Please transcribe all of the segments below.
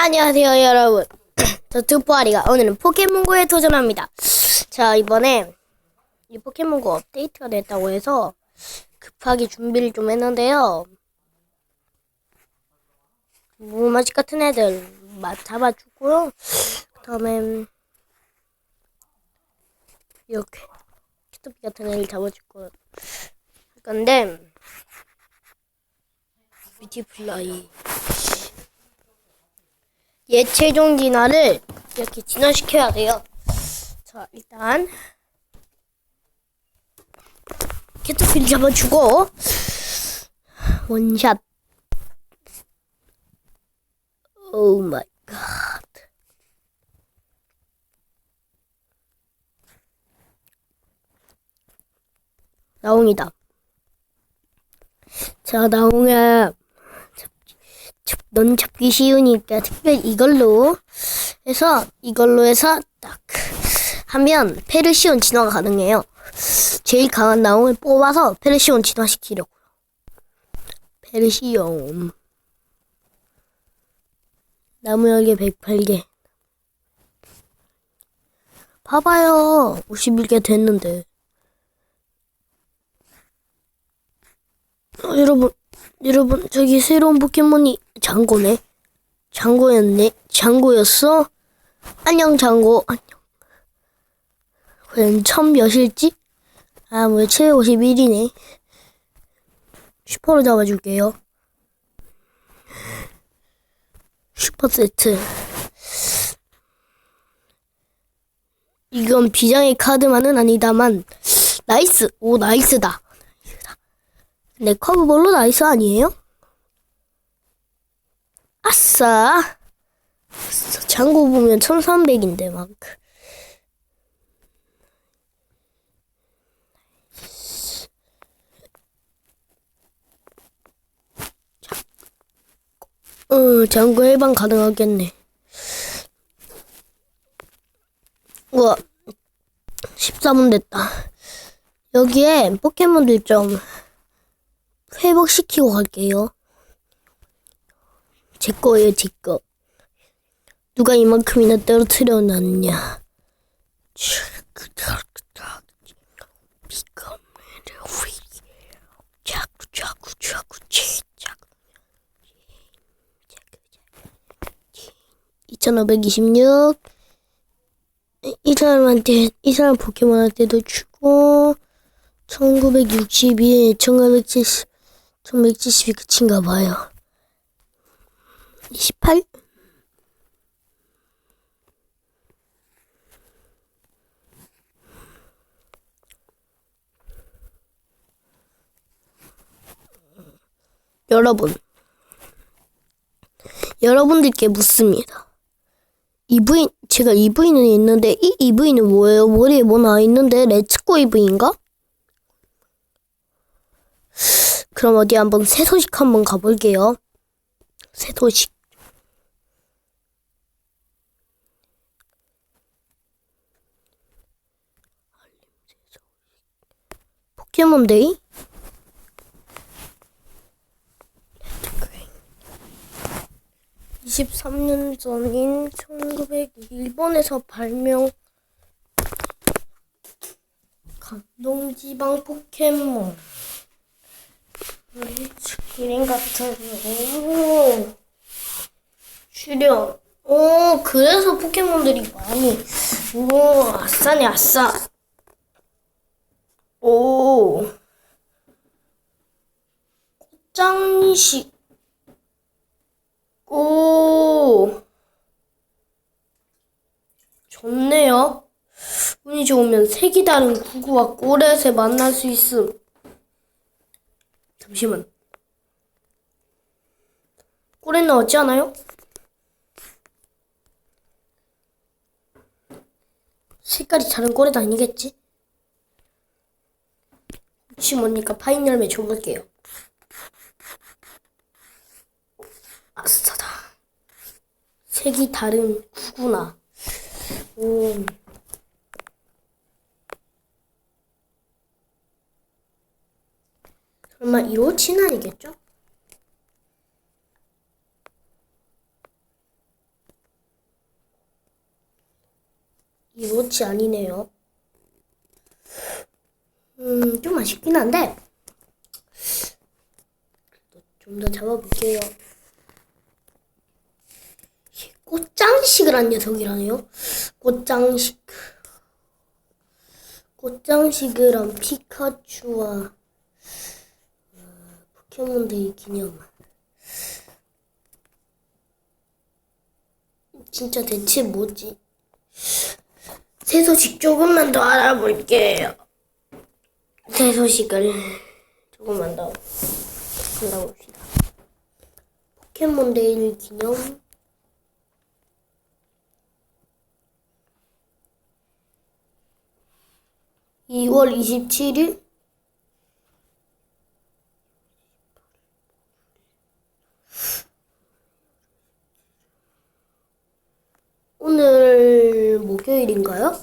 안녕하세요 여러분. 저 두포아리가 오늘은 포켓몬고에 도전합니다. 자 이번에 이 포켓몬고 업데이트가 됐다고 해서 급하게 준비를 좀 했는데요. 무맛이 같은 애들 마- 잡아주고요. 그 다음에 이렇게 키토피 같은 애를 거예요 할 건데 뷰티플라이 얘 최종 진화를 이렇게 진화시켜야 돼요. 자, 일단 캐터필 잡아주고 원샷. 오 마이 갓. 나옹이다. 자, 나옹아. 잡- 넌 잡기 쉬우니까 특별히 이걸로 해서 이걸로 해서 딱 하면 페르시온 진화가 가능해요. 제일 강한 나옹을 뽑아서 페르시온 진화시키려고. 페르시온 나무 열개 108개 봐봐요 51개 됐는데 어, 여러분 여러분 저기 새로운 포켓몬이 장고네. 장고였네. 장고였어? 안녕 장고. 안녕. 과연 첫 몇일지? 아 뭐 751이네. 슈퍼로 잡아줄게요. 슈퍼 세트. 이건 비장의 카드만은 아니다만 나이스. 오 나이스다 내 커브볼로 나이스 아니에요? 아싸. 장고 보면 1300인데 막. 어, 장고 해방 가능하겠네. 우와, 14분 됐다. 여기에 포켓몬들 좀 회복시키고 갈게요. 제 거예요, 제 거. 누가 이만큼이나 떨어뜨려 놨냐. 자꾸 자꾸 자꾸 자꾸 2526 이 사람한테 이 사람 포켓몬한테도 주고 1962, 1970, 1970이 끝인가 봐요. 28? 여러분, 여러분들께 묻습니다. EV, 제가 EV는 있는데, 이 EV는 뭐예요? 머리에 뭐 나 있는데, 레츠고 EV인가? 그럼 어디 한번 새 소식 한번 가볼게요. 새 소식. 포켓몬데이? 23년 전인 1900 일본에서 발명 감동지방 포켓몬 기린 같은 오 출연 오 그래서 포켓몬들이 많이. 오 아싸네 아싸. 오. 꽃장식. 오. 좋네요. 운이 좋으면 색이 다른 구구와 꼬렛에 만날 수 있음 잠시만. 꿀에 나왔지 않아요? 색깔이 다른 꿀에도 아니겠지? 혹시 모르니까 파인 열매 줘볼게요. 아싸다. 색이 다른 구구나. 오. 설마 2호 친환이겠죠? 이로치 아니네요. 음, 좀 아쉽긴 한데. 좀 더 잡아볼게요. 꽃장식을 한 녀석이라네요. 꽃장식. 꽃장식을 한 피카츄와 어, 포켓몬데이 기념. 진짜 대체 뭐지? 새 소식 조금만 더 알아볼게요. 새 소식을 조금만 더 알아봅시다. 포켓몬데이 기념. 이월 27일 오늘 목요일인가요?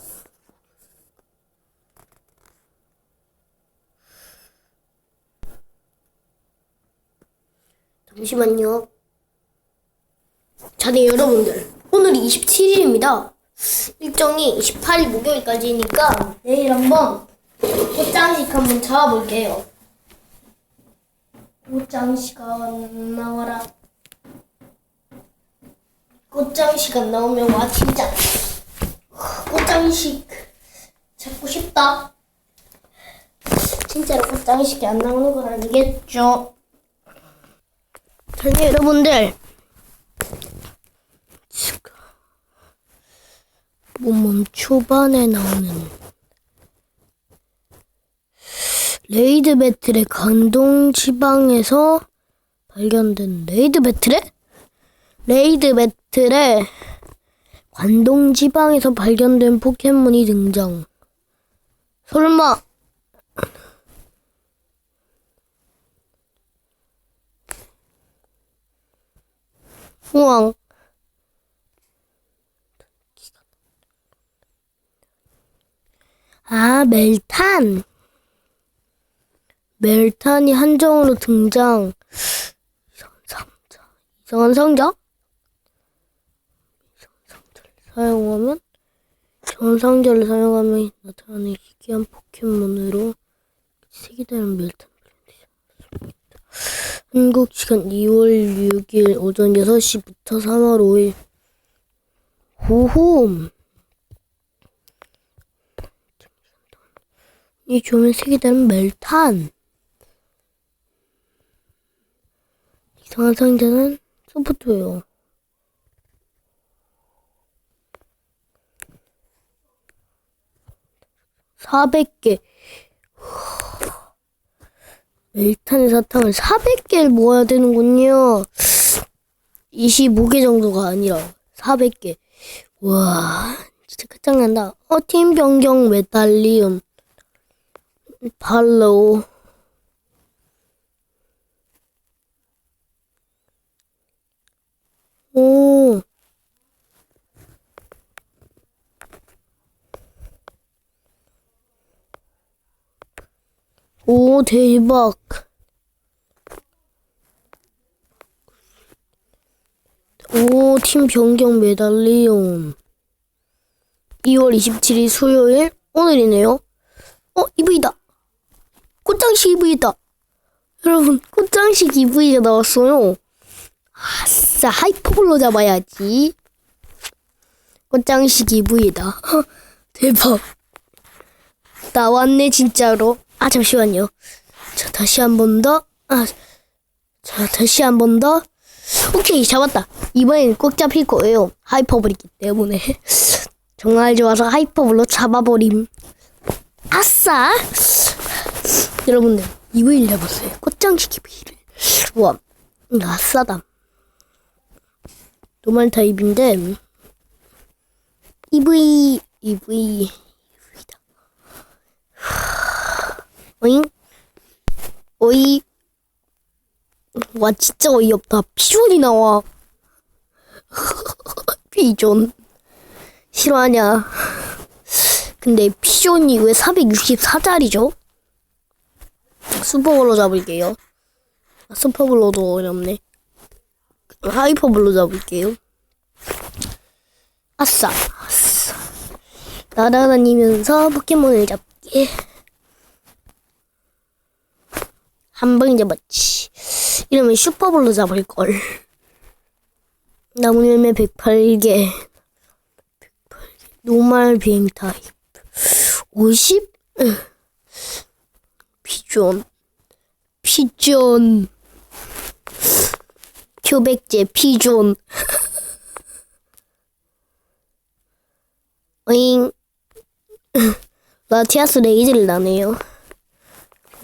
잠시만요. 자, 네, 여러분들. 오늘이 27일입니다. 일정이 28일 목요일까지니까 내일 한번 꽃장식 한번 잡아볼게요. 꽃장식 안 나와라. 꽃장식 안 나오면 와 진짜 꽃장식 잡고 싶다. 진짜로 꽃장식이 안 나오는 건 아니겠죠? 자, 네, 여러분들. 몸몸 초반에 나오는 레이드 배틀의 강동 지방에서 발견된 레이드 배틀에 레이드 배틀 의 관동 지방에서 발견된 포켓몬이 등장. 설마 우왕 아, 멜탄. 멜탄이 한정으로 등장. 이상한 상자. 이상한 상자? 사용하면, 이상한 상자를 사용하면 나타나는 희귀한 포켓몬으로 색이 다른 멜탄. 한국 시간 2월 6일 오전 6시부터 3월 5일. 호홈. 이 조면 색이 다른 멜탄. 이상한 상자는 소프트웨어. (400개) 멜탄의 사탕을 (400개를) 모아야 되는군요. (25개) 정도가 아니라 (400개) 와 진짜 끝장난다. 어 팀 변경 메탈리움. 팔로우. 오 오, 대박. 오, 팀 변경 메달리온. 2월 27일 수요일? 오늘이네요. 어, EV다. 꽃장식 EV다. 여러분, 꽃장식 EV가 나왔어요. 아싸, 하이퍼블로 잡아야지. 꽃장식 EV다. 대박. 나왔네, 진짜로. 아, 잠시만요. 자, 다시 한 번 더. 아, 자, 다시 한 번 더. 오케이, 잡았다. 이번엔 꼭 잡힐 거예요. 하이퍼블이기 때문에. 정말 좋아서 하이퍼블로 잡아버림. 아싸! 여러분들, 이브이를 잡았어요. 꽃장식 이브이를. 우와, 아싸다. 노말 타입인데, 이브이, 이브이, 이브이다. 오잉? 오이. 와, 진짜 어이없다. 피존이 나와. 피존. 싫어하냐. 근데 피존이 왜 464짜리죠? 슈퍼블로 잡을게요. 아, 슈퍼블로도 어렵네. 하이퍼블로 잡을게요. 아싸, 아싸. 날아다니면서 포켓몬을 잡기. 한 방에 잡았지. 이러면 슈퍼볼로 잡을걸. 나무 열매 108개. 108개. 노말 비행 타입. 50? 피존. 피존. 표백제 피존. 어잉. 라티아스 레이즈를 나네요.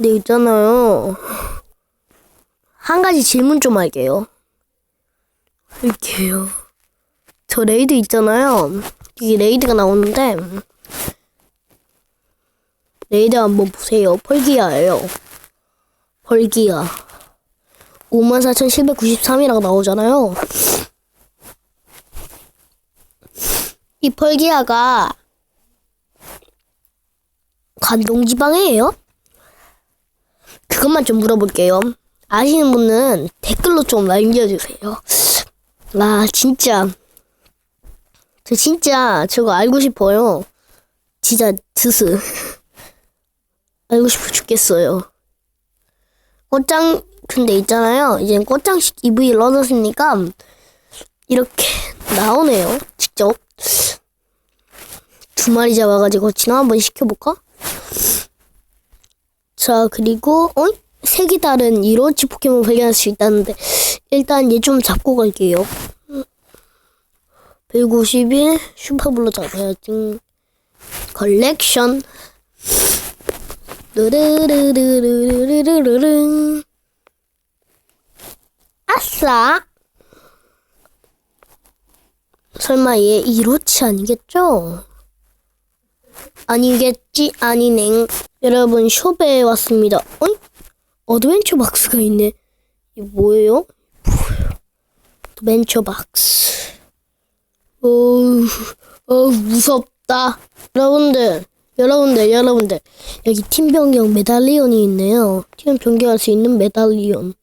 근데 있잖아요. 한 가지 질문 좀 할게요. 할게요. 저 레이드 있잖아요. 이게 레이드가 나오는데, 레이드 한번 보세요. 펄기아예요. 펄기아. 54,793이라고 나오잖아요. 이 펄기아가 관동지방이에요? 그것만 좀 물어볼게요. 아시는 분은 댓글로 좀 남겨주세요. 아, 진짜. 저 진짜 저거 알고 싶어요. 진짜 드스. 알고 싶어 죽겠어요. 꽃장, 근데 있잖아요. 이제 꽃장식 EV를 얻었으니까 이렇게 나오네요. 직접. 두 마리 잡아가지고 진화 한번 시켜볼까? 자, 그리고, 어? 색이 다른 이로치 포켓몬 발견할 수 있다는데, 일단 얘 좀 잡고 갈게요. 151 슈퍼블로 잡아야지. 컬렉션. 르르르르르르르르르. 아싸! 설마 얘 이로치 아니겠죠? 아니겠지, 아니냉. 여러분, 숍에 왔습니다. 어이? 어드벤처 박스가 있네. 이게 뭐예요? 뭐예요? 어드벤처 박스. 어우, 어우, 무섭다. 여러분들, 여러분들, 여러분들. 여기 팀 변경 메달리온이 있네요. 팀 변경할 수 있는 메달리온.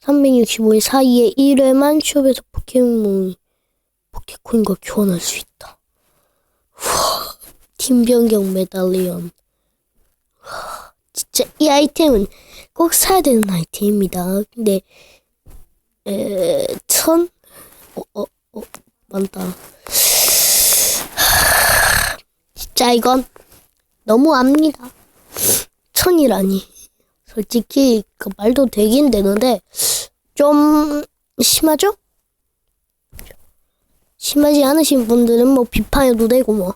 365일 사이에 1회만 숍에서 포켓몬, 포켓코인과 교환할 수 있다. 우와, 팀 변경 메달리온. 와, 진짜 이 아이템은 꼭 사야 되는 아이템입니다. 근데, 에, 천? 어, 어, 어, 많다. 하, 진짜 이건 너무합니다. 천이라니. 솔직히 그 말도 되긴 되는데 좀 심하죠? 심하지 않으신 분들은 뭐 비판해도 되고 뭐.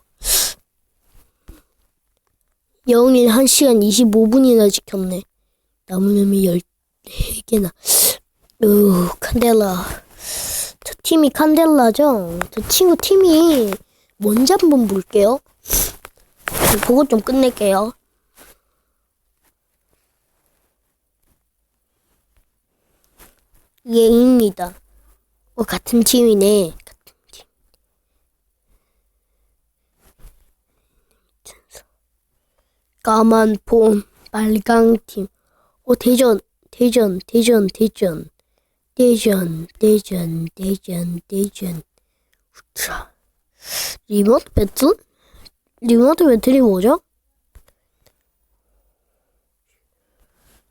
영일 1시간 25분이나 지켰네. 나무늘이 14개나. 으, 칸델라. 저 팀이 칸델라죠? 저 친구 팀이 뭔지 한번 볼게요. 그거 좀 끝낼게요. 예입니다. 어, 같은 팀이네. 같은 팀. 까만 폰, 빨강 팀. 어, 대전, 대전, 대전, 대전. 대전, 대전, 대전, 대전. 자, 리모트 배틀? 리모트 배틀이 뭐죠?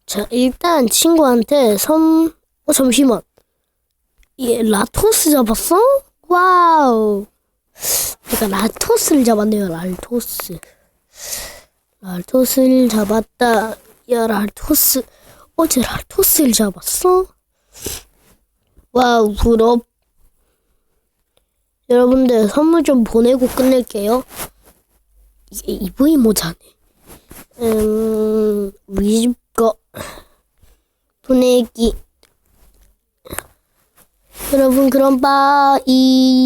자, 일단 친구한테 섬, 어, 잠시만. 얘 라토스 잡았어? 와우. 내가 라토스를 잡았네요, 랄토스. 랄토스를 잡았다. 야, 랄토스. 어제 랄토스를 잡았어? 와우, 부럽. 여러분들 선물 좀 보내고 끝낼게요. 이게 EV 모자네. 음, 우리 집 거. 보내기. 여러분, 그럼 빠이.